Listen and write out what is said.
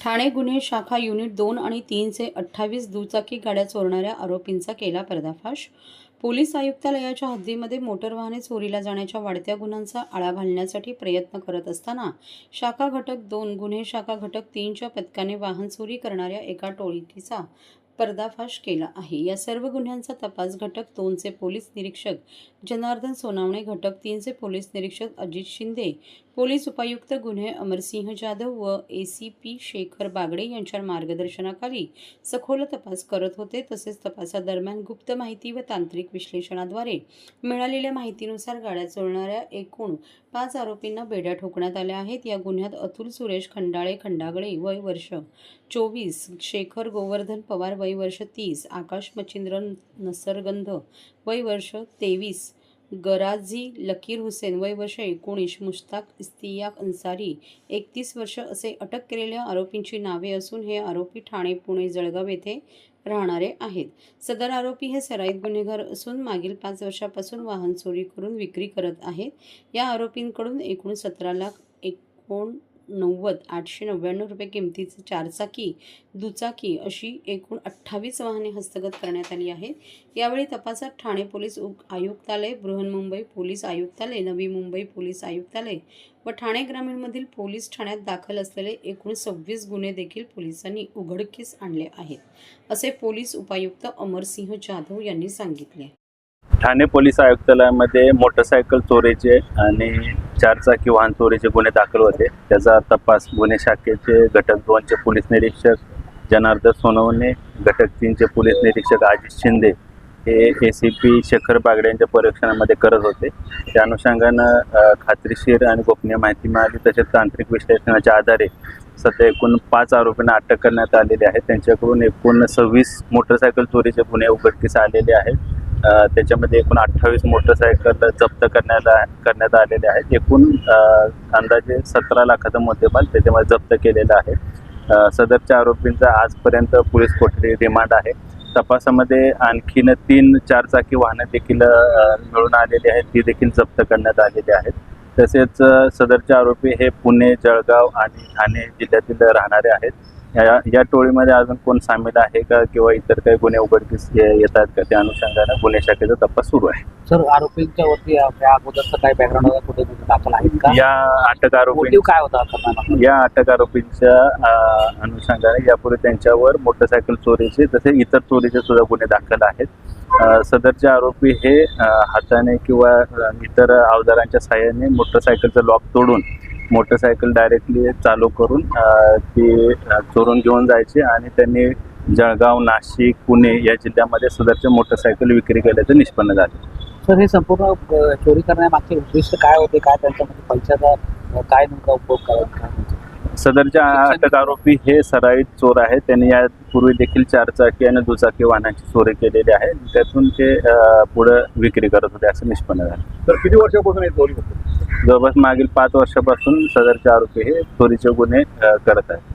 ठाणे गुन्हे शाखा युनिट दोन आणि तीनचे अठ्ठावीस दुचाकी गाड्या चोरणाऱ्या आरोपींचा केला पर्दाफाश. पोलीस आयुक्तालयाच्या हद्दीमध्ये मोटर वाहने चोरीला जाण्याच्या वाढत्या गुन्ह्यांचा आळा घालण्यासाठी प्रयत्न करत असताना शाखा घटक दोन गुन्हे शाखा घटक तीनच्या पथकाने वाहन चोरी करणाऱ्या एका टोळकीचा पर्दाफाश केला आहे. या सर्व गुन्ह्यांचा तपास घटक दोनचे पोलीस निरीक्षक जनार्दन सोनावणे घटक तीनचे पोलीस निरीक्षक अजित शिंदे पोलीस उपायुक्त गुन्हे अमरसिंह जाधव व A C P Shekhar Bagde यांच्या मार्गदर्शनाखाली सखोल तपास करत होते. तसेच तपासादरम्यान गुप्त माहिती व तांत्रिक विश्लेषणाद्वारे मिळालेल्या माहितीनुसार गाड्या चोरणाऱ्या एकूण पाच आरोपींना बेड्या ठोकण्यात आल्या आहेत. या गुन्ह्यात अतुल सुरेश खंडाळे खंडागळे वय वर्ष चोवीस शेखर गोवर्धन पवार वय वर्ष तीस. आकाश मच्छिंद्र नसरगंध वय वर्ष तेवीस. गराजी लकीर हुसेन वय वर्ष एकोणीस. मुश्ताक इस्तियाक अन्सारी एकतीस वर्ष असे अटक केलेल्या आरोपींची नावे असून हे आरोपी ठाणे पुणे जळगाव येथे राहणारे आहेत. सदर आरोपी हे सराईत गुन्हेगार असून मागील पाच वर्षापासून वाहन चोरी करून विक्री करत आहेत. या आरोपींकडून एकूण सतरा लाख एकोण नव्वद आठशे नव्याण्णव रुपये किमतीचे चारचाकी दुचाकी अशी एकूण अठ्ठावीस वाहने हस्तगत करण्यात आली आहेत. यावेळी तपासात ठाणे पोलीस उप आयुक्तालय बृहन्मुंबई पोलीस आयुक्तालय नवी मुंबई पोलीस आयुक्तालय व ठाणे ग्रामीणमधील पोलीस ठाण्यात दाखल असलेले एकूण सव्वीस गुन्हे देखील पोलिसांनी उघडकीस आणले आहेत असे पोलीस उपायुक्त अमरसिंह जाधव यांनी सांगितले. ठाणे पोलीस आयुक्तालयामध्ये मोटरसायकल चोरीचे आणि चारचाकी वाहन चोरीचे गुन्हे दाखल होते. त्याचा तपास गुन्हे शाखेचे घटक दोनचे पोलीस निरीक्षक जनार्दन सोनवणे घटक तीनचे पोलीस निरीक्षक अजित शिंदे हे A C P Shekhar Bagde यांच्या परीक्षणामध्ये करत होते. त्या अनुषंगानं खात्रीशीर आणि गोपनीय माहिती मिळाली. तसेच तांत्रिक विश्लेषणाच्या आधारे सध्या एकूण पाच आरोपींना अटक करण्यात आलेली आहे. त्यांच्याकडून एकूण सव्वीस मोटरसायकल चोरीचे गुन्हे उघडकीस आलेले आहेत. त्याच्यामध्ये एकूण अठ्ठावीस मोटरसायकल जप्त करण्याला करण्यात आलेले आहेत. एकूण अंदाजे सतरा लाखाचा मुद्देमाल त्याच्यामध्ये जप्त केलेला आहे. सदरच्या आरोपींचा आजपर्यंत पोलीस कोठडी रिमांड आहे. तपासामध्ये आणखीन तीन चारचाकी वाहनं देखील मिळून आलेली आहेत. ती देखील जप्त करण्यात आलेली आहेत. तसेच सदरचे आरोपी हे पुणे जळगाव आणि ठाणे जिल्ह्यातील राहणारे आहेत. या या टोळीमध्ये अजून कोण सामील आहे का? किंवा इतर काही गुन्हे उघडकीस येतात का? त्या अनुषंगाने गुन्हे शाखेचा तपास सुरू आहे. सर आरोपींच्या वरती अगोदरचं काय बॅकग्राऊंड कुठे दाखल आहेत का? या अटक आरोपी काय होता? या अटक आरोपींच्या अनुषंगाने यापूर्वी त्यांच्यावर मोटरसायकल चोरीचे तसे इतर चोरीचे सुद्धा गुन्हे दाखल आहेत. सदरचे आरोपी हे हाताने किंवा इतर अवजारांच्या सहाय्याने मोटरसायकलचं लॉक तोडून मोटरसायकल डायरेक्टली चालू करून ती चोरून घेऊन जायचे आणि त्यांनी जळगाव नाशिक पुणे या जिल्ह्यामध्ये सदरचे मोटरसायकल विक्री केल्याचं निष्पन्न झाले. सर हे संपूर्ण चोरी करण्यामागचे उद्दिष्ट काय होते? काय त्यांच्यामध्ये पैशाचा काय नेमका उपयोग करायचा? सदरच्या अटक आरोपी हे सराईत चोर आहेत त्यांनी यापूर्वी देखील चारचाकी आणि दुचाकी वाहनांची चोरी केलेली आहे. त्यातून ते पुढं विक्री करत होते असं निष्पन्न झालं. तर किती वर्षापासून हे चोरी होते? जवळपास मागील पाच वर्षापासून सदरचे आरोपी हे चोरीचे गुन्हे करत आहेत.